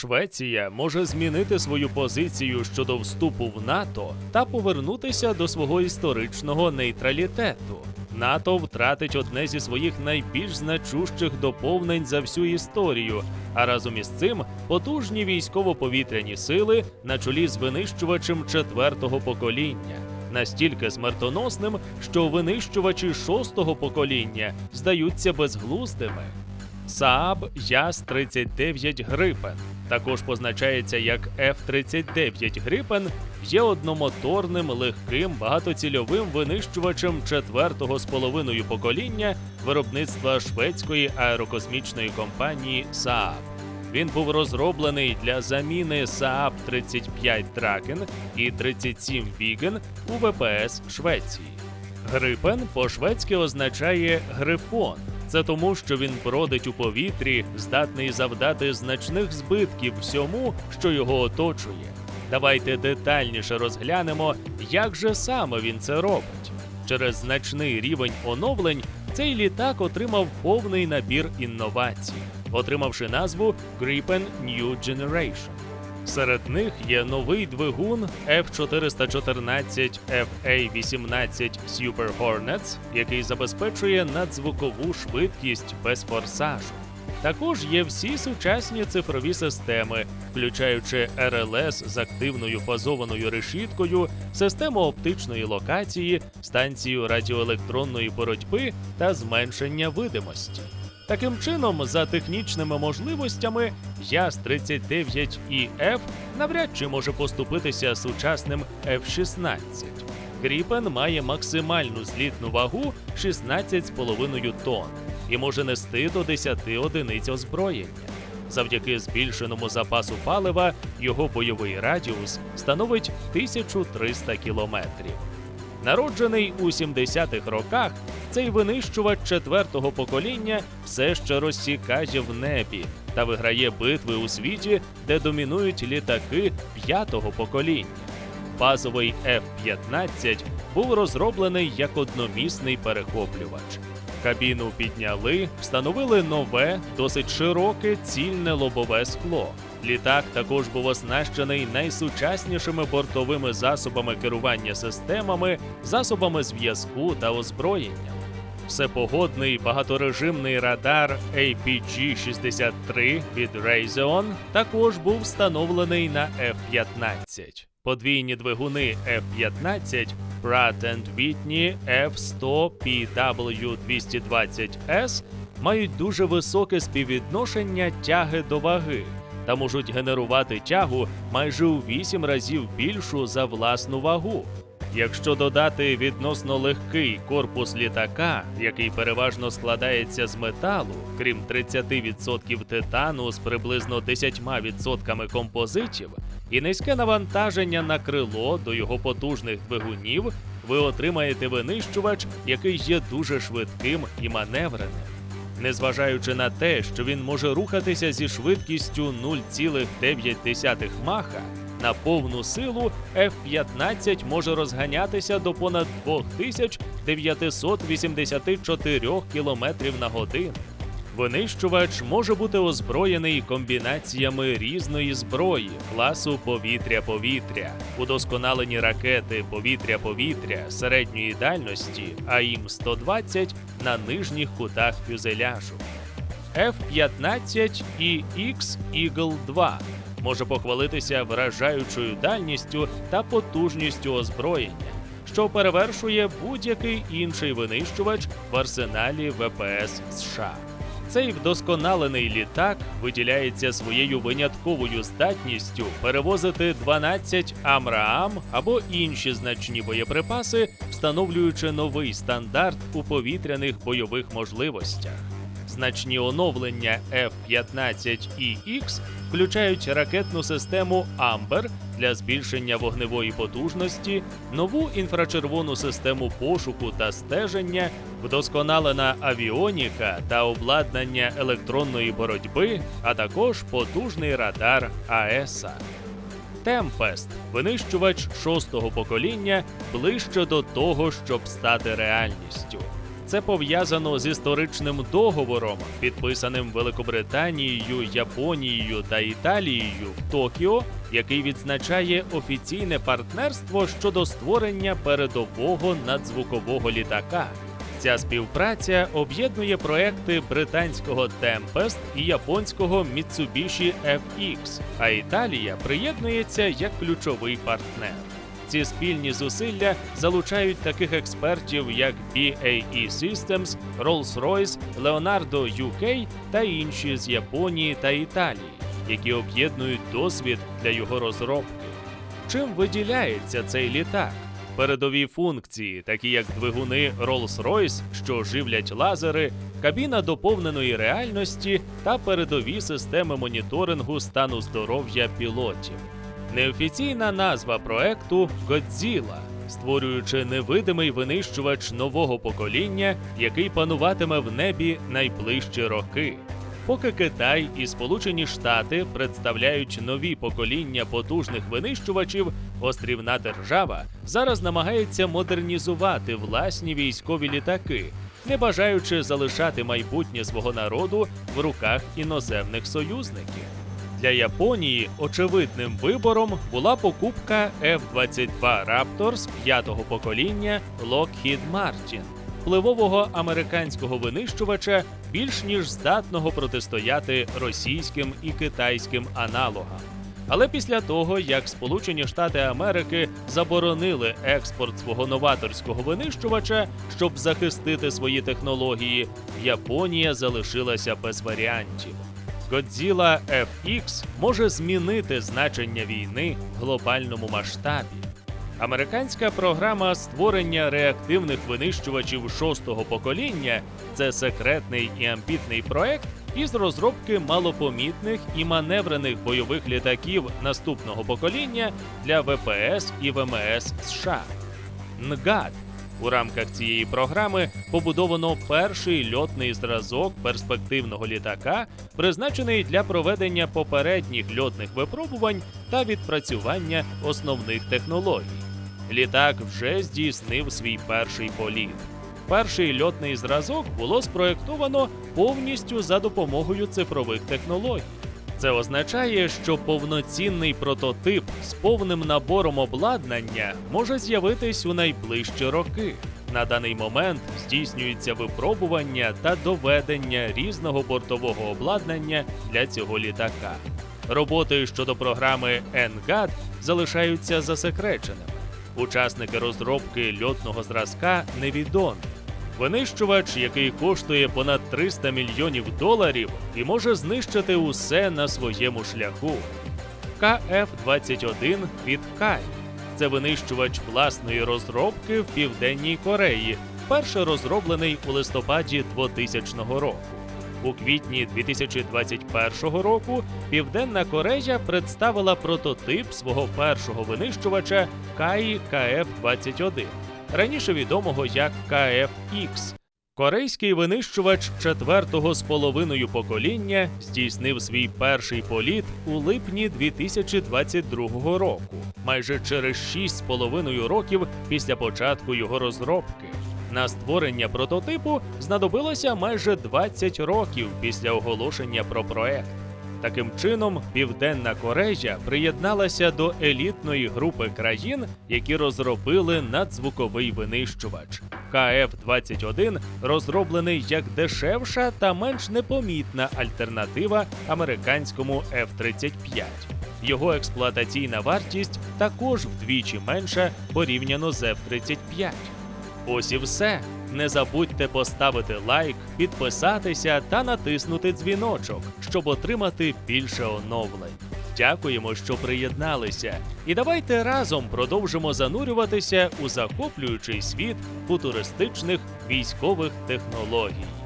Швеція може змінити свою позицію щодо вступу в НАТО та повернутися до свого історичного нейтралітету. НАТО втратить одне зі своїх найбільш значущих доповнень за всю історію, а разом із цим потужні військово-повітряні сили на чолі з винищувачем четвертого покоління. Настільки смертоносним, що винищувачі шостого покоління здаються безглуздими. Saab Яс-39 Gripen, також позначається як F-39 Gripen, є одномоторним, легким, багатоцільовим винищувачем четвертого з половиною покоління виробництва шведської аерокосмічної компанії Saab. Він був розроблений для заміни Saab 35 Draken і 37 Viggen у ВПС Швеції. Грипен по-шведськи означає грифон. Це тому, що він бродить у повітрі, здатний завдати значних збитків всьому, що його оточує. Давайте детальніше розглянемо, як же саме він це робить. Через значний рівень оновлень цей літак отримав повний набір інновацій, отримавши назву Gripen New Generation. Серед них є новий двигун F414 FA-18 Super Hornets, який забезпечує надзвукову швидкість без форсажу. Також є всі сучасні цифрові системи, включаючи РЛС з активною фазованою решіткою, систему оптичної локації, станцію радіоелектронної боротьби та зменшення видимості. Таким чином, за технічними можливостями, Яс-39 і F навряд чи може поступитися сучасним F-16. Гріпен має максимальну злітну вагу 16,5 тонн і може нести до 10 одиниць озброєння. Завдяки збільшеному запасу палива його бойовий радіус становить 1300 кілометрів. Народжений у 70-х роках, цей винищувач четвертого покоління все ще розсікає в небі та виграє битви у світі, де домінують літаки п'ятого покоління. Базовий F-15 був розроблений як одномісний перехоплювач. Кабіну підняли, встановили нове, досить широке цільне лобове скло. Літак також був оснащений найсучаснішими бортовими засобами керування системами, засобами зв'язку та озброєнням. Всепогодний багаторежимний радар APG-63 від Raytheon також бубув встановлений на F-15. Подвійні двигуни F-15 Pratt Whitney F100 PW220S мають дуже високе співвідношення тяги до ваги та можуть генерувати тягу майже у 8 разів більшу за власну вагу. Якщо додати відносно легкий корпус літака, який переважно складається з металу, крім 30% титану з приблизно 10% композитів, і низьке навантаження на крило до його потужних двигунів, ви отримаєте винищувач, який є дуже швидким і маневреним. Незважаючи на те, що він може рухатися зі швидкістю 0,9 маха, на повну силу F-15 може розганятися до понад 2984 км на годину. Винищувач може бути озброєний комбінаціями різної зброї, класу повітря-повітря, удосконалені ракети повітря-повітря середньої дальності АІМ-120 на нижніх кутах фюзеляжу. F-15 і X-Eagle 2 може похвалитися вражаючою дальністю та потужністю озброєння, що перевершує будь-який інший винищувач в арсеналі ВПС США. Цей вдосконалений літак виділяється своєю винятковою здатністю перевозити 12 Амраам або інші значні боєприпаси, встановлюючи новий стандарт у повітряних бойових можливостях. Значні оновлення F-15 і X включають ракетну систему Амбер для збільшення вогневої потужності, нову інфрачервону систему пошуку та стеження, вдосконалена авіоніка та обладнання електронної боротьби, а також потужний радар АЕСа. Темпест винищувач шостого покоління ближче до того, щоб стати реальністю. Це пов'язано з історичним договором, підписаним Великобританією, Японією та Італією в Токіо, який відзначає офіційне партнерство щодо створення передового надзвукового літака. Ця співпраця об'єднує проекти британського Tempest і японського Mitsubishi FX, а Італія приєднується як ключовий партнер. Ці спільні зусилля залучають таких експертів, як BAE Systems, Rolls-Royce, Leonardo UK та інші з Японії та Італії, які об'єднують досвід для його розробки. Чим виділяється цей літак? Передові функції, такі як двигуни Rolls-Royce, що живлять лазери, кабіна доповненої реальності та передові системи моніторингу стану здоров'я пілотів. Неофіційна назва проекту Годзіла, створюючи невидимий винищувач нового покоління, який пануватиме в небі найближчі роки. Поки Китай і Сполучені Штати представляють нові покоління потужних винищувачів, острівна держава зараз намагається модернізувати власні військові літаки, не бажаючи залишати майбутнє свого народу в руках іноземних союзників. Для Японії очевидним вибором була покупка F-22 Raptor з п'ятого покоління Lockheed Martin, впливового американського винищувача, більш ніж здатного протистояти російським і китайським аналогам. Але після того, як Сполучені Штати Америки заборонили експорт свого новаторського винищувача, щоб захистити свої технології, Японія залишилася без варіантів. Godzilla FX може змінити значення війни в глобальному масштабі. Американська програма створення реактивних винищувачів шостого покоління це секретний і амбітний проект із розробки малопомітних і маневрених бойових літаків наступного покоління для ВПС і ВМС США. НГАД у рамках цієї програми побудовано перший льотний зразок перспективного літака, призначений для проведення попередніх льотних випробувань та відпрацювання основних технологій. Літак вже здійснив свій перший політ. Перший льотний зразок було спроєктовано повністю за допомогою цифрових технологій. Це означає, що повноцінний прототип з повним набором обладнання може з'явитись у найближчі роки. На даний момент здійснюється випробування та доведення різного бортового обладнання для цього літака. Роботи щодо програми NGAD залишаються засекреченими. Учасники розробки льотного зразка невідомі. Винищувач, який коштує понад 300 мільйонів доларів і може знищити усе на своєму шляху. КФ-21 від Кай. Це винищувач власної розробки в Південній Кореї, вперше розроблений у листопаді 2000 року. У квітні 2021 року Південна Корея представила прототип свого першого винищувача Каї КФ-21, раніше відомого як КФ-X. Корейський винищувач четвертого з половиною покоління здійснив свій перший політ у липні 2022 року, майже через 6,5 років після початку його розробки. На створення прототипу знадобилося майже 20 років після оголошення про проект. Таким чином, Південна Корея приєдналася до елітної групи країн, які розробили надзвуковий винищувач. КФ-21 розроблений як дешевша та менш непомітна альтернатива американському F-35. Його експлуатаційна вартість також вдвічі менша порівняно з F-35. Ось і все. Не забудьте поставити лайк, підписатися та натиснути дзвіночок, щоб отримати більше оновлень. Дякуємо, що приєдналися, і давайте разом продовжимо занурюватися у захоплюючий світ футуристичних військових технологій.